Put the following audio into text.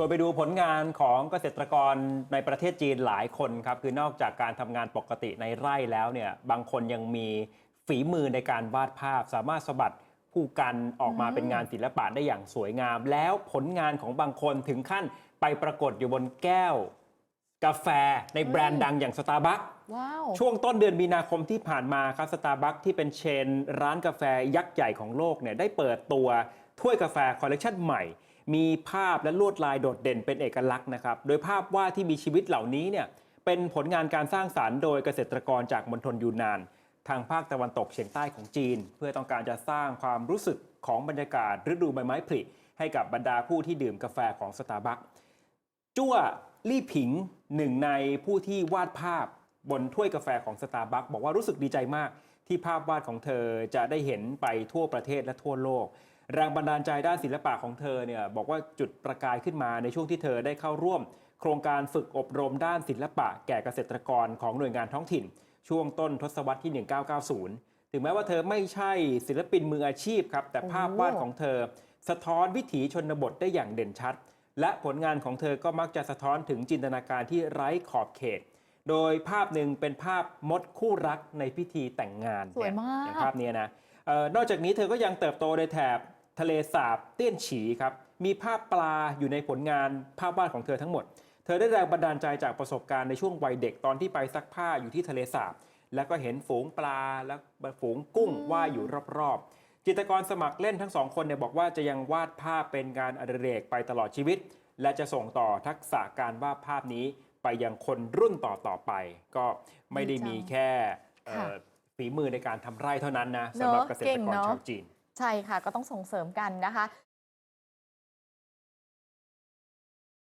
ชวนไปดูผลงานของเกษตรกรในประเทศจีนหลายคนครับ คือนอกจากการทำงานปกติในไร่แล้วเนี่ยบางคนยังมีฝีมือในการวาดภาพ สามารถสะบัดผู้กันออกมาอืมเป็นงานศิลปะได้อย่างสวยงาม แล้วผลงานของบางคนถึงขั้นไปปรากฏอยู่บนแก้ว กาแฟในแบรนด์ดังอย่างสตาร์บัคว้าวช่วงต้นเดือนมีนาคมที่ผ่านมาครับสตาร์บัคที่เป็นเชน ร้านกาแฟยักษ์ใหญ่ของโลกเนี่ยได้เปิดตัวถ้วยกาแฟคอลเลกชันใหม่ มีภาพและลวดลายโดดเด่นเป็นเอกลักษณ์นะครับ โดยภาพวาดที่มีชีวิตเหล่านี้เนี่ยเป็นผลงานการสร้างสารรค์โดยเกษตรกรจากมณฑลยูนนาน ทางภาคตะวันตกเฉียงใต้ของจีน เพื่อต้องการจะสร้างความรู้สึกของบรรยากาศฤดูใบไม้ผลิให้กับบรรดาผู้ที่ดื่มกาแฟของสตาร์บัคจั่วลี่ผิงหนึ่งในผู้ที่วาดภาพบนถ้วยกาแฟของสตาร์บัคบอกว่ารู้สึกดีใจมากที่ภาพวาดของเธอจะได้เห็นไปทั่วประเทศและทั่วโลก แรงบันดาลใจด้านศิลปะของเธอเนี่ยบอกว่าจุดประกายขึ้นมาในช่วงที่เธอได้เข้าร่วม โครงการฝึกอบรมด้านศิลปะ แก่เกษตรกรของหน่วยงานท้องถิ่น ช่วงต้นทศวรรษที่ 1990 ถึงแม้ว่าเธอไม่ใช่ศิลปินมืออาชีพครับแต่ภาพวาดของเธอ สะท้อนวิถีชนบทได้อย่างเด่นชัด และผลงานของเธอก็มักจะสะท้อนถึงจินตนาการที่ไร้ขอบเขต โดยภาพหนึ่งเป็นภาพมดคู่รักในพิธีแต่งงานสวยมากเนี่ยอย่างภาพเนี้ยนะเออนอกจากนี้เธอก็ยังเติบโตในแถบ ทะเลสาบเตี้ยนฉีครับมีภาพปลาอยู่ในผลงานภาพวาดของเธอทั้งหมด เธอได้แรงบันดาลใจจากประสบการณ์ในช่วงวัยเด็กตอนที่ไปซักผ้าอยู่ที่ทะเลสาบ แล้วก็เห็นฝูงปลาและฝูงกุ้งว่ายอยู่รอบๆ จิตรกรสมัครเล่นทั้งสองคนเนี่ยบอกว่าจะยังวาดภาพเป็นงานอดิเรกไปตลอดชีวิต และจะส่งต่อทักษะการวาดภาพนี้ไปยังคนรุ่นต่อๆไป ก็ไม่ได้มีแค่เอ่อค่ะฝีมือในการทำไร่เท่านั้นนะสำหรับเนอะเกษตเก่รงกรเนอะชาวจีน ใช่ค่ะ ก็ต้องส่งเสริมกันนะคะ